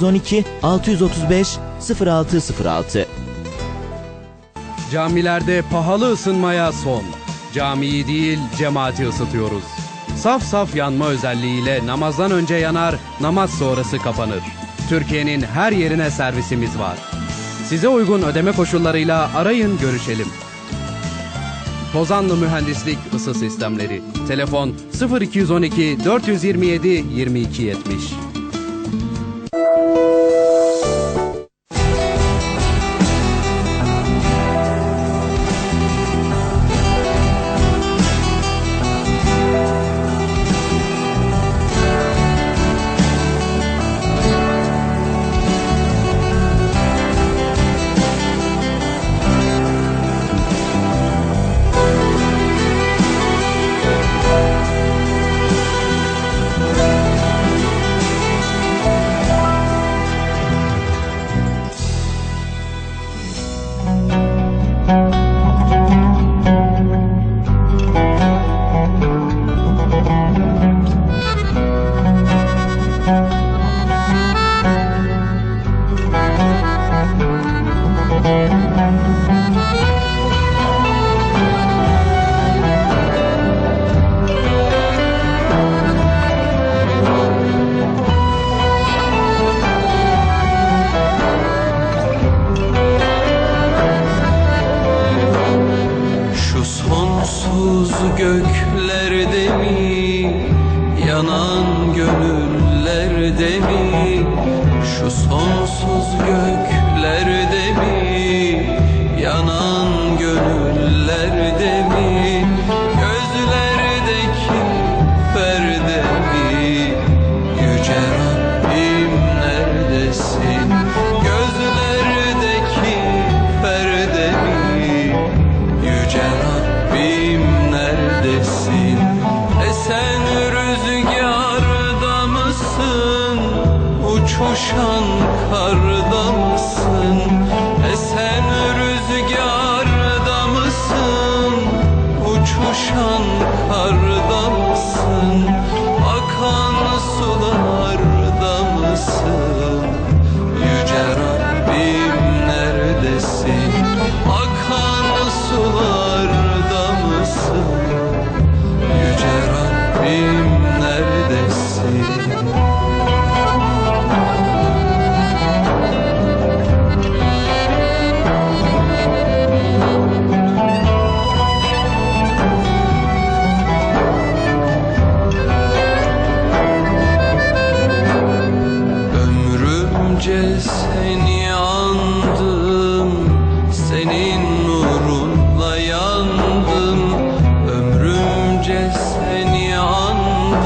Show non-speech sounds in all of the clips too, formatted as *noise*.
0512 635 0606 Camilerde pahalı ısınmaya son. Camiyi değil cemaati ısıtıyoruz. Saf saf yanma özelliğiyle namazdan önce yanar, namaz sonrası kapanır. Türkiye'nin her yerine servisimiz var. Size uygun ödeme koşullarıyla arayın görüşelim. Tozanlı Mühendislik Isı Sistemleri. Telefon 0212 427 2270. göklerde mi? Yanan gönüllerde mi? Şu sonsuz göklerde Uçuşan karda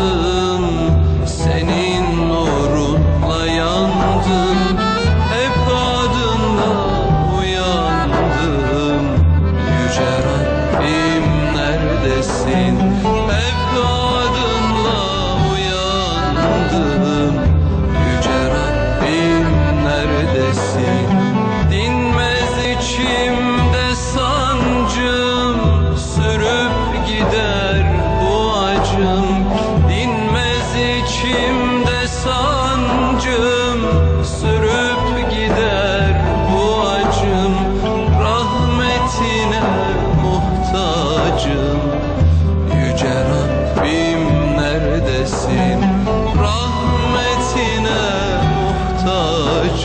Allahu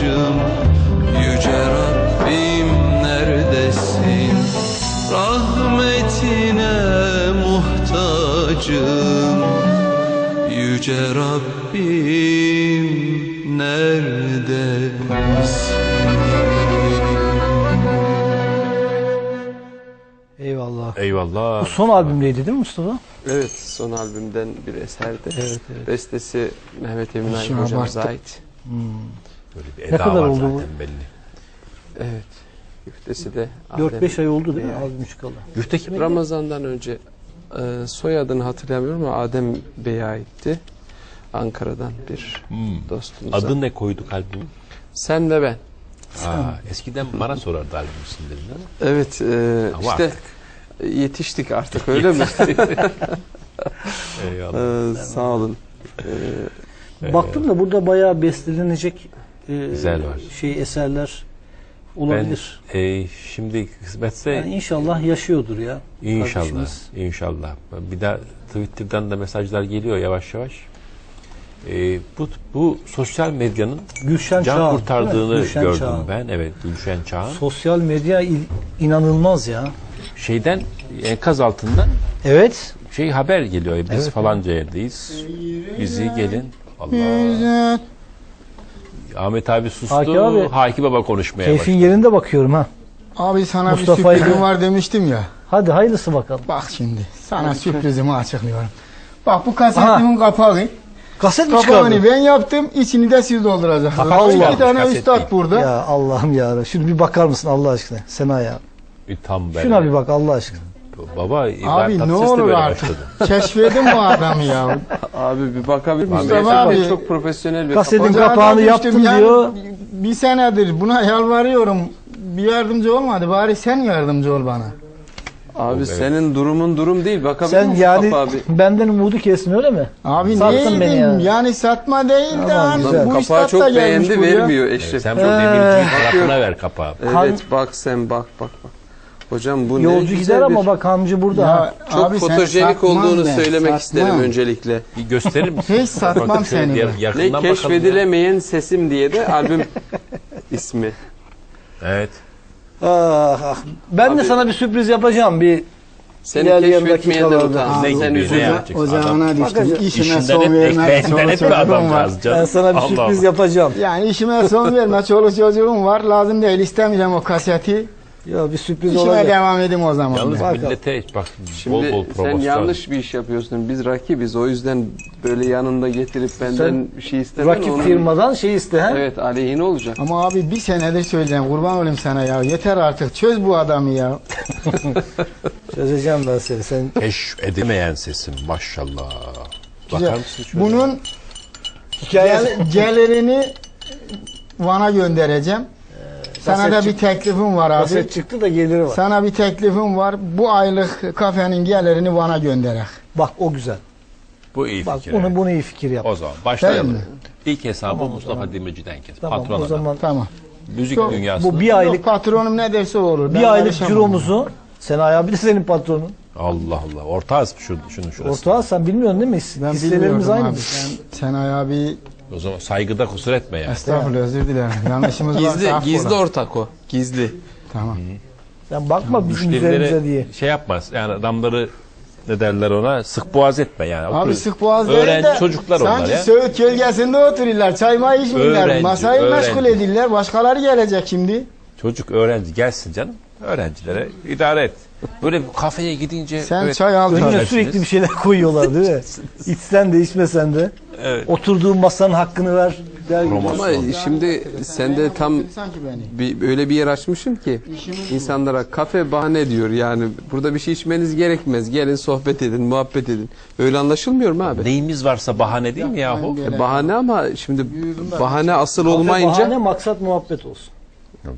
muhtacım Yüce Rabbim neredesin? Rahmetine muhtacım Yüce Rabbim neredesin? Eyvallah. Eyvallah. Bu son albümdeydi değil mi Mustafa? Evet, son albümden bir eserdi. Evet, evet. Bestesi Mehmet Emin Şimdi hocamıza ait. Böyle bir Ne eda kadar var oldu zaten bu? belli. Evet. Güftesi de Adem 4-5 ay oldu değil mi Bey'e ait. albüm çıkalı? Güfte kime? Ramazan'dan önce e, soyadını hatırlamıyorum ama Adem Bey'e aitti. Ankara'dan bir Hmm. dostumuza. Adı ne koyduk albümün? Sen ve ben. Aa, eskiden bana sorardı albüm isimlerini ama. Evet, e, Ama işte yetiştik artık öyle mi? *laughs* Eyvallah. E, sağ olun. E, Baktım da burada bayağı bestelenecek e, Güzel var. şey eserler Ben olabilir. e, şimdi kısmetse Yani inşallah yaşıyordur ya. inşallah, kardeşimiz. inşallah. Bir daha Twitter'dan da mesajlar geliyor yavaş yavaş. E, bu bu sosyal medyanın Gülşen can Çağan, kurtardığını? Gülşen gördüm Çağan. ben. Evet, Gülşen Çağan. Sosyal medya il- inanılmaz ya. Şeyden enkaz altından Evet. şey haber geliyor. Biz Evet. falanca yerdeyiz. Bizi gelin. Allah. Ahmet abi sustu. Haki abi. Haki Baba konuşmaya Keyfin başladı. yerinde bakıyorum ha. Abi sana Mustafa'yı bir sürprizim var demiştim ya. Hadi hayırlısı bakalım. Bak şimdi sana sürprizimi açıklıyorum. Bak bu kasetimin kapağı. Kaset mi Kapağını çıkardın? ben yaptım. içini de siz dolduracaksınız. Allah. İki tane üstad burada. Ya Allah'ım ya. Şunu bir bakar mısın Allah aşkına? Sena ya. Bir tam ben. Şuna bir bak Allah aşkına. Baba Abi ne olur artık. Keşfedin bu adamı ya. *laughs* Abi bir bakabilir misin? Mustafa Gerçekten abi- çok profesyonel bir Kasetin kapağını yaptım ya. diyor. Bir senedir buna yalvarıyorum. Bir yardımcı olmadı. Bari sen yardımcı ol bana. Abi Evet. senin durumun durum değil. Bakabilir Sen misin yani bir? benden umudu kestin öyle mi? Abi Sattın beni neydim? ya. Yani satma değil de Tamam, hani güzel. bu Kapağı çok beğendi buraya. vermiyor Evet, Eşref. sen Ee, bu demirci tarafına ver kapağı. Evet bak sen bak bak bak. Hocam bu ne Yolcu güzel gider ama bir- bak hamcı burada. Ya, çok abi fotojenik olduğunu ben, söylemek satmam. isterim öncelikle. Bir gösterir misin? Hiç satmam seni. Ne bakalım. ya. keşfedilemeyen sesim diye de albüm *laughs* ismi. Evet. Ah, ah. Ben de Abi- sana bir sürpriz yapacağım. Bir Seni İlerleyen keşfetmeyenden dakikalarda. utan. Ne Sen ne yapacaksın? Ocağına düştüm. İşime İşinden son bir çocuğum var. adamcağız canım. ben sana bir Allah sürpriz Allah. yapacağım. Yani işime son verme. Çoluk çocuğum var. Lazım değil. istemeyeceğim o kaseti. Ya bir sürpriz İşime olacak. devam edeyim o zaman. Yalnız ben. millete bak Şimdi bol bol sen yanlış bir iş yapıyorsun. Biz rakibiz. O yüzden böyle yanında getirip benden bir şey istemen Rakip onun- firmadan şey iste ha? Evet aleyhine olacak. Ama abi bir senedir söyleyeceğim. Kurban olayım sana ya. Yeter artık. Çöz bu adamı ya. *laughs* Çözeceğim ben seni. Sen Keşf edemeyen sesim maşallah. Bakar mısın şöyle? Bunun hikayeni gel- gelirini Van'a göndereceğim. Sana da bir teklifim var abi. kaset çıktı da geliri var. Sana bir teklifim var. Bu aylık kafenin gelirini Van'a gönderek. Bak o güzel. Bu iyi Bak fikir. bunu evet. bunu iyi fikir yap. O zaman başlayalım. Değil mi? İlk hesabı Mustafa Demirci'den kes. Tamam Patron o adam. zaman Tamam. Müzik Çok- dünyasında. bu bir aylık Yok, patronum ne derse olur. Ben bir aylık karışamam. ciromuzu Sena abi de senin patronun. Allah Allah. Ortağız şu, şunun şurası. Ortağı sen bilmiyorsun değil mi? Ben Hisselerimiz aynı. abi. Sen, Senay abi O zaman saygıda kusur etme yani. estağfurullah özür dilerim. Yanlışımız varsa Gizli affola. gizli ortak o. Gizli. Tamam. Sen bakma bizim üzerimize diye. şey yapmaz. Yani adamları ne derler ona sık boğaz etme yani. Abi Otur- sık boğaz değil Öğrenci de çocuklar onlar sanki ya. Söğüt gölgesinde otururlar. Çay may içmiyorlar. Öğrenci, Masayı öğrenci. meşgul edirler. Başkaları gelecek şimdi. Çocuk öğrenci gelsin canım. Öğrencilere idare et. Böyle bir kafeye gidince Sen evet, çay al. Önüne sürekli bir şeyler koyuyorlar değil mi? *laughs* İçsen de içmesen de. Evet. Oturduğun masanın hakkını ver. Der. Ama şimdi sen de tam Sanki beni. bir, öyle bir yer açmışsın ki insanlara kafe bahane diyor yani burada bir şey içmeniz gerekmez gelin sohbet edin muhabbet edin öyle anlaşılmıyor mu abi? Neyimiz varsa bahane değil mi yahu? Bahane ama şimdi bahane asıl Kafe olmayınca bahane maksat muhabbet olsun.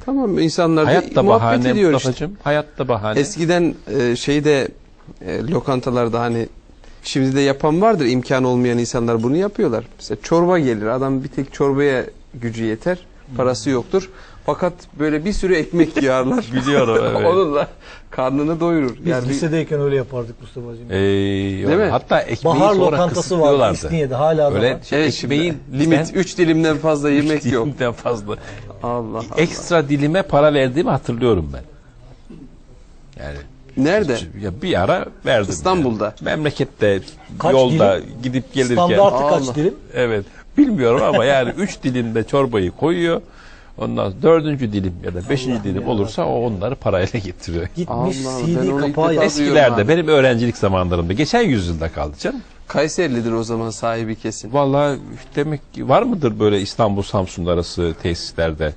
Tamam insanlar Hayat da muhabbet bahane ediyor işte. Hayat da bahane. Eskiden e, şeyde e, lokantalarda hani şimdi de yapan vardır imkan olmayan insanlar bunu yapıyorlar. Mesela çorba gelir adam bir tek çorbaya gücü yeter parası yoktur. Fakat böyle bir sürü ekmek *laughs* yağarlar. Biliyorum, *laughs* evet. Onunla karnını doyurur. Biz Yani bir- lisedeyken öyle yapardık Mustafa'cığım. Ee, Değil mi? Hatta ekmeği Bahar sonra lokantası var kısıtlıyorlardı. İstinye'de hala da Öyle var. şey, Evet şimdi ekmeğin limit sen 3 dilimden fazla yemek yok. dilimden fazla. Allah Allah. Ekstra dilime para verdiğimi hatırlıyorum ben. Yani Nerede? ya bir ara verdim. İstanbul'da. yani. Memlekette, Kaç yolda gidip gelirken. Standartı kaç dilim? Evet. Bilmiyorum ama yani *laughs* üç dilimde çorbayı koyuyor. Ondan sonra dördüncü dilim ya da beşinci dilim olursa o onları parayla getiriyor. Gitmiş Allah, CD kapağı duyuyorum Eskilerde abi. benim öğrencilik zamanlarımda geçen yüzyılda kaldı canım. Kayserilidir o zaman sahibi kesin. Vallahi demek ki var mıdır böyle İstanbul Samsun arası tesislerde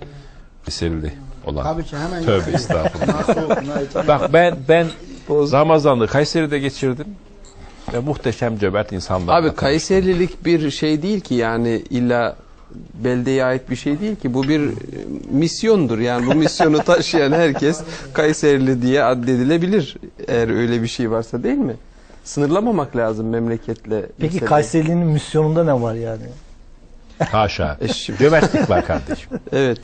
eserili olan? Tabii ki hemen. Tövbe estağfurullah. Bak ben ben Ramazan'ı Kayseri'de geçirdim. Ve muhteşem cömert insanlarla Abi. Kayserilik bir şey değil ki yani illa beldeye ait bir şey değil ki. Bu bir e, misyondur. Yani bu misyonu *laughs* taşıyan herkes Kayserili diye addedilebilir. Eğer öyle bir şey varsa değil mi? Sınırlamamak lazım memleketle. Peki meseleyi. Kayseri'nin misyonunda ne var yani? Haşa. *laughs* Cömertlik var kardeşim. *laughs* Evet.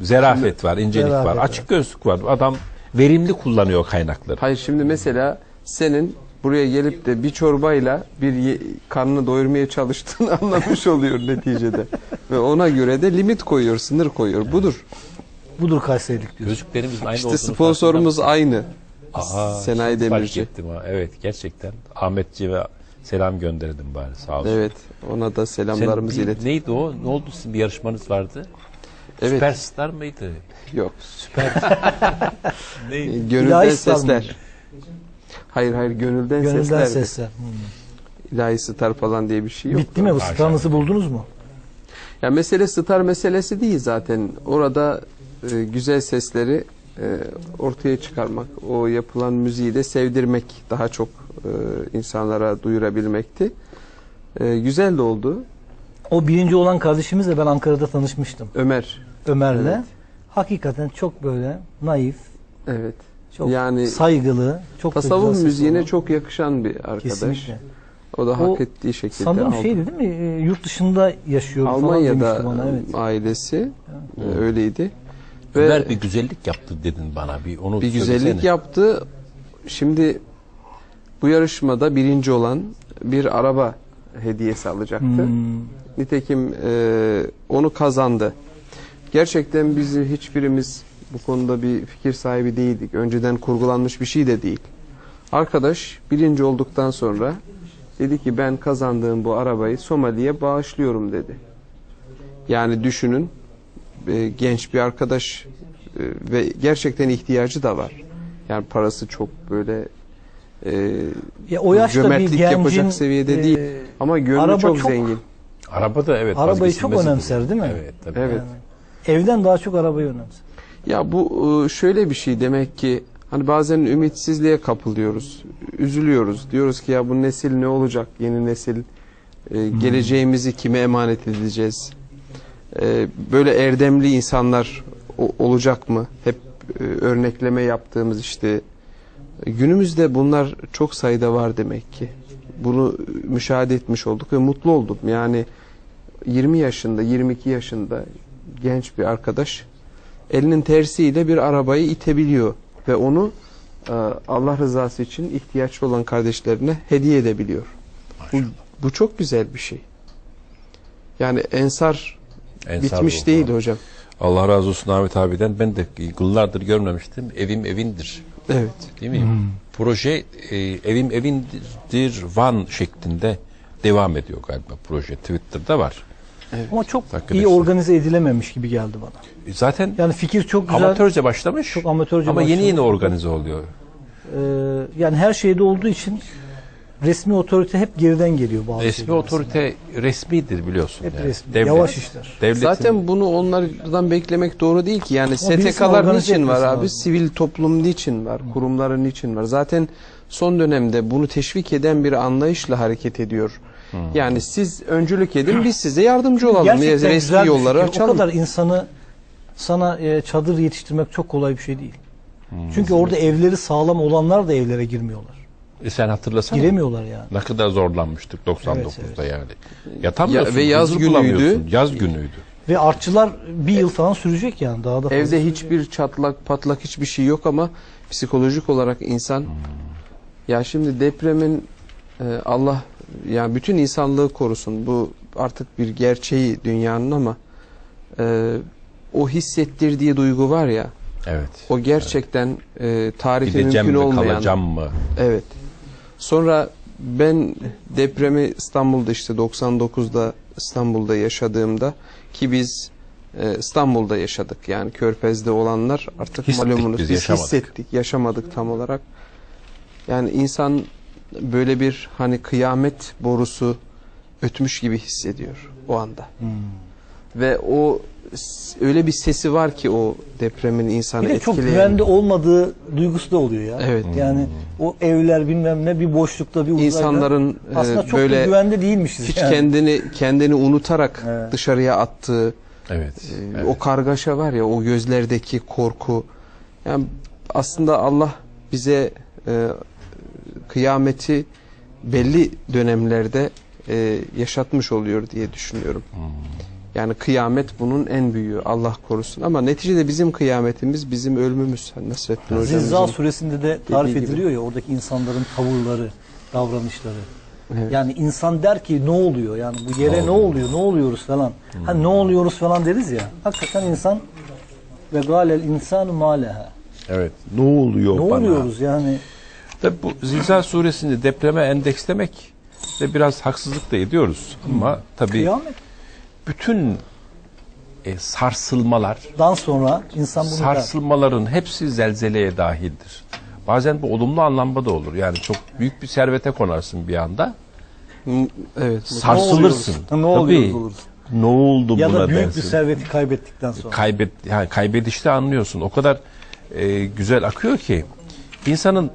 Zerafet var, incelik Zerafet var, var. açık gözlük var. Adam verimli kullanıyor kaynakları. Hayır şimdi mesela senin buraya gelip de bir çorbayla bir ye- karnını doyurmaya çalıştığını *laughs* anlamış oluyor neticede. Ve ona göre de limit koyuyor, sınır koyuyor. Budur. Budur Kayserilik diyor. Gözlüklerimizin aynı İşte sponsorumuz aynı. şimdi fark Demirci. ettim ha. Evet gerçekten. Ahmetciğime selam gönderdim bari sağ olsun. Evet. Ona da Sen selamlarımızı bir- iletin. neydi o? Ne oldu sizin bir yarışmanız vardı? Evet. Süperstar mıydı? Yok. *laughs* Neydi? Gönülden İlahi sesler. mıydı? Hayır hayır gönülden, Gönülden sesler. sesler. Hmm. İlahi star falan diye bir şey yok. Bitti mi bu Haşa. starınızı buldunuz mu? Ya mesele star meselesi değil zaten. Orada e, güzel sesleri e, ortaya çıkarmak, o yapılan müziği de sevdirmek daha çok e, insanlara duyurabilmekti. E, güzel de oldu. O birinci olan kardeşimizle ben Ankara'da tanışmıştım. Ömer. Ömer'le. Evet. Hakikaten çok böyle naif, Evet. Çok Yani saygılı, çok Tasavvuf müziğine olan. çok yakışan bir arkadaş. Kesinlikle. O da O hak ettiği şekilde Sanırım aldı. şeydi değil mi? E, Yurt dışında yaşıyor falan Almanya'da demişti bana. Evet. ailesi e, öyleydi. Ve Ömer bir güzellik yaptı dedin bana. Bir onu bir güzellik söylesene. yaptı. Şimdi bu yarışmada birinci olan bir araba hediyesi alacaktı. Hmm. Nitekim e, onu kazandı. Gerçekten bizi hiçbirimiz bu konuda bir fikir sahibi değildik. Önceden kurgulanmış bir şey de değil. Arkadaş birinci olduktan sonra dedi ki ben kazandığım bu arabayı Somali'ye bağışlıyorum dedi. Yani düşünün e, genç bir arkadaş e, ve gerçekten ihtiyacı da var. Yani parası çok böyle e, Ya o yaşta bir Cömertlik gencin yapacak seviyede e, değil. ama gönlü Araba çok, çok- zengin. Araba da evet. Arabayı çok önemser değil mi? Evet tabii. Evet. yani evden daha çok arabayı önemser. Ya bu e, şöyle bir şey demek ki hani bazen ümitsizliğe kapılıyoruz. Üzülüyoruz. Diyoruz ki ya bu nesil ne olacak? Yeni nesil e, geleceğimizi kime emanet edeceğiz? E, böyle erdemli insanlar olacak mı? Hep örnekleme yaptığımız işte günümüzde bunlar çok sayıda var demek ki. Bunu müşahede etmiş olduk ve mutlu oldum. Yani 20 yaşında, 22 yaşında genç bir arkadaş elinin tersiyle bir arabayı itebiliyor ve onu e, Allah rızası için ihtiyaçlı olan kardeşlerine hediye edebiliyor. Bu, bu çok güzel bir şey. Yani ensar, Ensar bitmiş ruhu. değil hocam. Allah razı olsun Ahmet abiden. Ben de yıllardır görmemiştim. Evim evindir. Evet. Değil mi? Proje e, evim evindir Van şeklinde devam ediyor galiba proje. Twitter'da var. Ama çok Arkadaşlar. iyi organize edilememiş gibi geldi bana. E, Zaten Yani fikir çok güzel. amatörce başlamış. Çok amatörce ama yeni başlamış. yeni organize oluyor. Ee, yani her şeyde olduğu için resmi otorite hep geriden geliyor bazı Resmi şeyler. otorite resmidir biliyorsun. Hep yani. resmi. Yavaş işler. Devletin, Zaten bunu onlardan beklemek doğru değil ki. Yani STK'lar niçin var abi? lazım. Sivil toplum niçin var? Kurumların niçin var? Zaten son dönemde bunu teşvik eden bir anlayışla hareket ediyor. Yani siz öncülük edin, biz size yardımcı olalım. Gerçekten Resmi güzel bir yolları fikir. açalım. O kadar insanı sana e, çadır yetiştirmek çok kolay bir şey değil. Hmm. Çünkü orada evleri sağlam olanlar da evlere girmiyorlar. E sen hatırlasana. Giremiyorlar yani. Ne kadar zorlanmıştık 99'da yani. Yatamıyorsun. Ya ve yaz günüydü. Yaz günüydü. Ve artçılar bir yıl falan sürecek yani daha da fazla. Evde hiçbir çatlak, patlak hiçbir şey yok ama psikolojik olarak insan ya şimdi depremin e, Allah yani bütün insanlığı korusun. Bu artık bir gerçeği dünyanın ama e, o hissettirdiği duygu var ya Evet. o gerçekten e, tarifi Gideceğim mümkün mi olmayan. kalacağım mı? Evet. Sonra ben depremi İstanbul'da işte 99'da İstanbul'da yaşadığımda ki biz e, İstanbul'da yaşadık. Yani Körfez'de olanlar artık Hissettik malumunuz biz, biz yaşamadık. hissettik, yaşamadık tam olarak. Yani insan böyle bir hani kıyamet borusu ötmüş gibi hissediyor o anda. Hmm. Ve o öyle bir sesi var ki o depremin insanı Bir de çok etkileyen. güvende olmadığı duygusu da oluyor ya. Evet. Yani o evler bilmem ne bir boşlukta bir uzayda. İnsanların e, aslında çok da böyle güvende değilmişiz. hiç yani. kendini kendini unutarak Evet. dışarıya attığı Evet. e, evet. o kargaşa var ya o gözlerdeki korku yani aslında Allah bize e, kıyameti belli dönemlerde e, yaşatmış oluyor diye düşünüyorum. Yani kıyamet bunun en büyüğü. Allah korusun. Ama neticede bizim kıyametimiz bizim ölümümüz. Nasrettin hocamızın. Zilzal suresinde de tarif gibi. ediliyor ya oradaki insanların tavırları, davranışları. Evet. Yani insan der ki ne oluyor? Yani bu yere ne oluyor? Ne oluyoruz falan. Hani ne oluyoruz falan deriz ya. Hakikaten insan ve galel insanu maleha. Evet. Ne oluyor Ne bana? oluyoruz yani? Tabi bu Zilzal suresini depreme endekslemek de biraz haksızlık da ediyoruz. Ama tabii Kıyamet. bütün e, sarsılmalar, Dan sonra insan bunu der. sarsılmaların hepsi zelzeleye dahildir. Bazen bu olumlu anlamda da olur. Yani çok büyük bir servete konarsın bir anda. Evet. Sarsılırsın. Ne oluyoruz. Ne oldu Ya buna da büyük dersin. bir serveti kaybettikten sonra. kaybet yani kaybedişte anlıyorsun. O kadar e, güzel akıyor ki insanın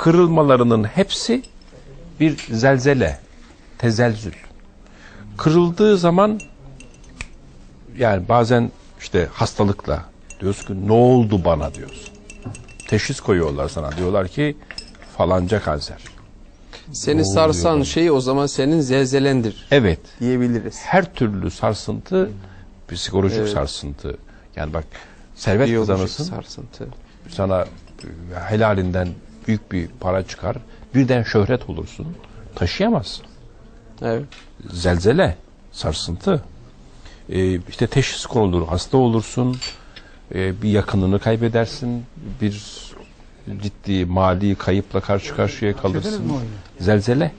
kırılmalarının hepsi bir zelzele, tezelzül. Kırıldığı zaman yani bazen işte hastalıkla diyorsun ki ne oldu bana diyorsun. Teşhis koyuyorlar sana. Diyorlar ki falanca kanser. Seni Ne sarsan oluyor? şey o zaman senin zelzelendir Evet. diyebiliriz. her türlü sarsıntı psikolojik Evet. sarsıntı. Yani bak servet Biyolojik kazanırsın. sarsıntı. sana helalinden büyük bir para çıkar. Birden şöhret olursun. Taşıyamazsın. Evet. Zelzele, sarsıntı. E, işte teşhis konulur, hasta olursun. E, bir yakınını kaybedersin. Bir ciddi mali kayıpla karşı karşıya kalırsın. Zelzele.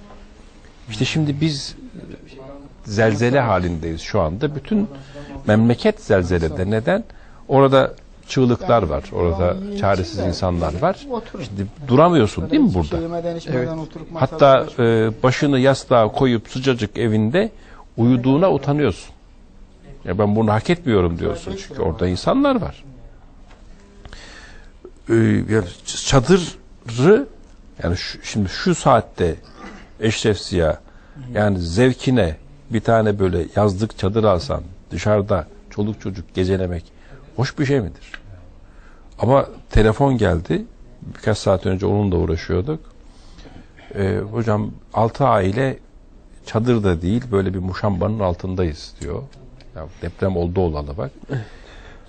İşte şimdi biz zelzele halindeyiz şu anda. Bütün memleket zelzelede. Neden? Orada çığlıklar var. Orada çaresiz insanlar var. Şimdi duramıyorsun değil mi burada? Evet. Hatta e, başını yastığa koyup sıcacık evinde uyuduğuna utanıyorsun. Ya ben bunu hak etmiyorum diyorsun çünkü orada insanlar var. Ee, çadırı yani şu, şimdi şu saatte Eşref Ziya yani zevkine bir tane böyle yazlık çadır alsan dışarıda çoluk çocuk gecelemek hoş bir şey midir? Ama telefon geldi. Birkaç saat önce onunla uğraşıyorduk. Ee, hocam altı aile çadırda değil böyle bir muşambanın altındayız diyor. Ya deprem oldu olalı bak.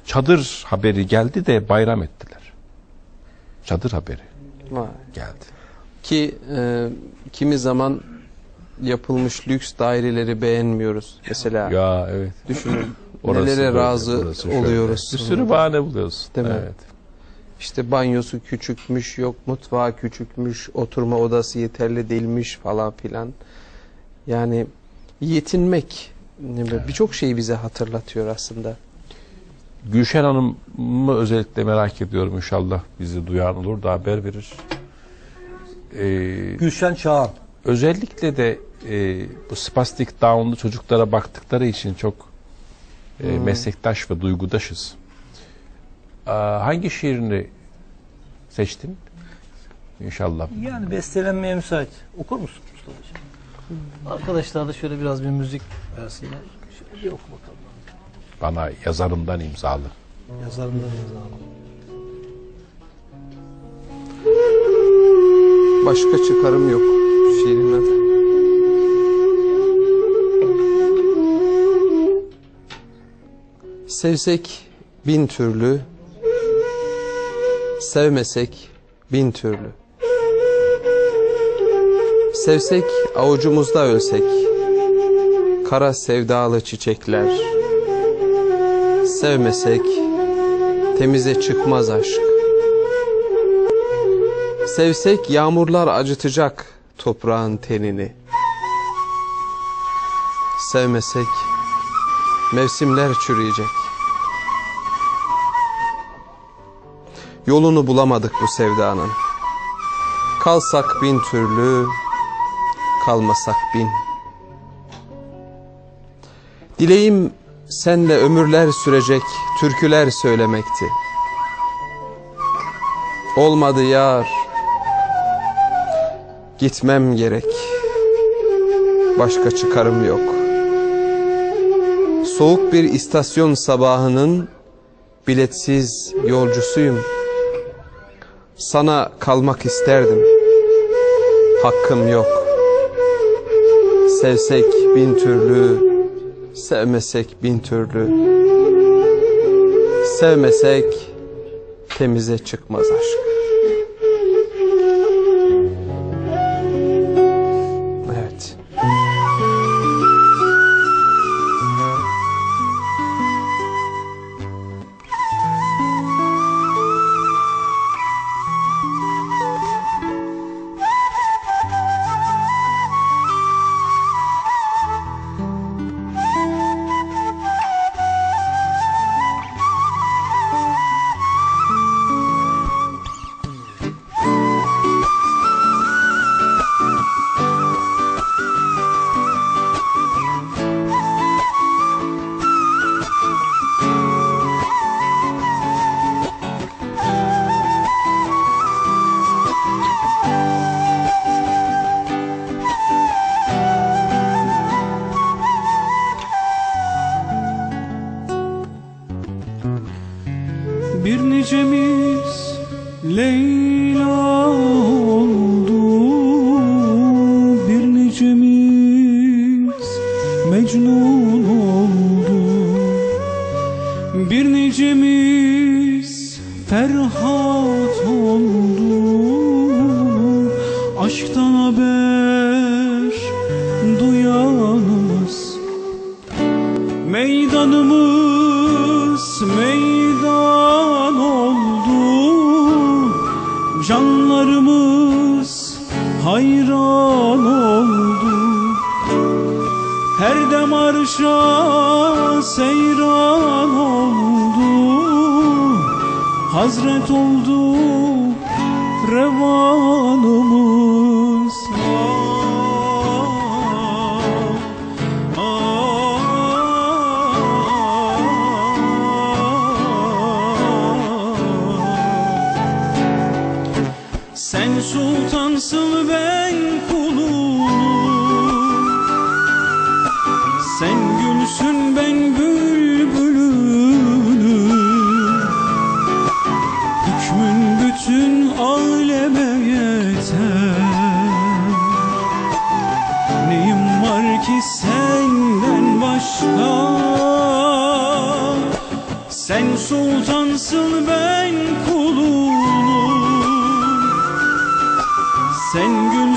Çadır haberi geldi de bayram ettiler. Çadır haberi Vay. geldi. Ki e, kimi zaman yapılmış lüks daireleri beğenmiyoruz. Mesela Ya evet. düşünün Orası nelere böyle, razı oluyoruz. Bir sürü bahane buluyorsun. Değil mi? Evet. İşte banyosu küçükmüş, yok mutfağı küçükmüş, oturma odası yeterli değilmiş falan filan. Yani yetinmek birçok şeyi bize hatırlatıyor aslında. Gülşen Hanım'ı özellikle merak ediyorum inşallah bizi duyan olur da haber verir. Ee, Gülşen Çağan. özellikle de e, bu spastik down'lu çocuklara baktıkları için çok e, meslektaş ve duygudaşız. Aa, hangi şiirini seçtin? İnşallah. Yani bestelenmeye müsait. Okur musun Mustafa'cığım? Arkadaşlar da şöyle biraz bir müzik versinler. Şöyle bir oku bakalım. Bana yazarımdan imzalı. Yazarından yazalım. Başka çıkarım yok şiirin adı. Sevsek bin türlü, sevmesek bin türlü. Sevsek avucumuzda ölsek, kara sevdalı çiçekler. Sevmesek temize çıkmaz aşk. Sevsek yağmurlar acıtacak toprağın tenini. Sevmesek mevsimler çürüyecek. Yolunu bulamadık bu sevdanın. Kalsak bin türlü, kalmasak bin. Dileğim senle ömürler sürecek türküler söylemekti. Olmadı yar, Gitmem gerek. Başka çıkarım yok. Soğuk bir istasyon sabahının biletsiz yolcusuyum. Sana kalmak isterdim. Hakkım yok. Sevsek bin türlü, Sevmesek bin türlü Sevmesek temize çıkmaz aşk Meydanımız meydan oldu. Canlarımız hayran oldu. Her dem arşa seyran oldu. Hazret oldu revanımız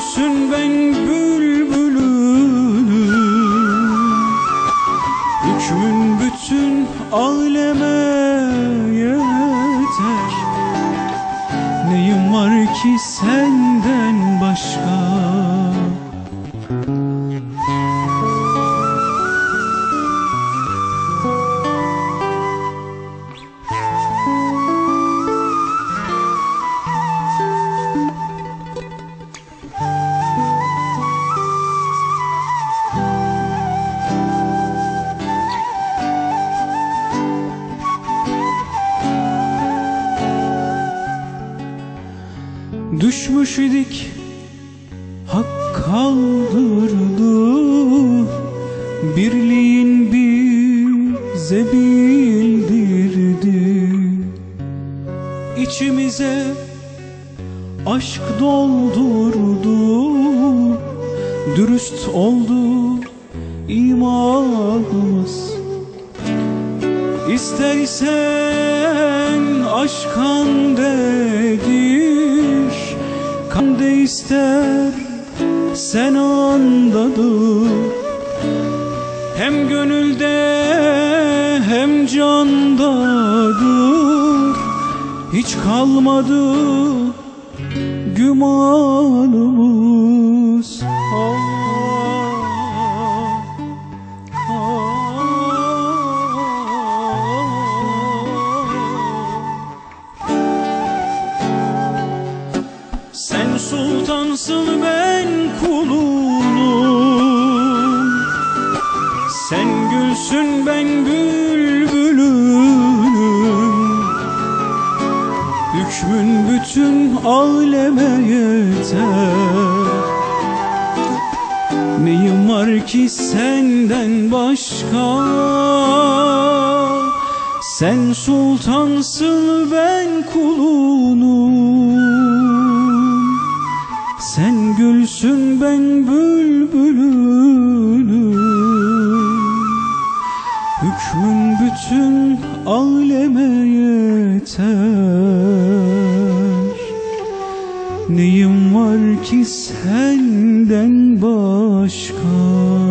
gülsün ben ister sen andadır Hem gönülde hem candadır Hiç kalmadı gümanımız aleme yeter. Neyim var ki senden başka? Sen sultansın ben kulunum. Sen gülsün ben bülbülüm bütün aleme yeter var ki senden başka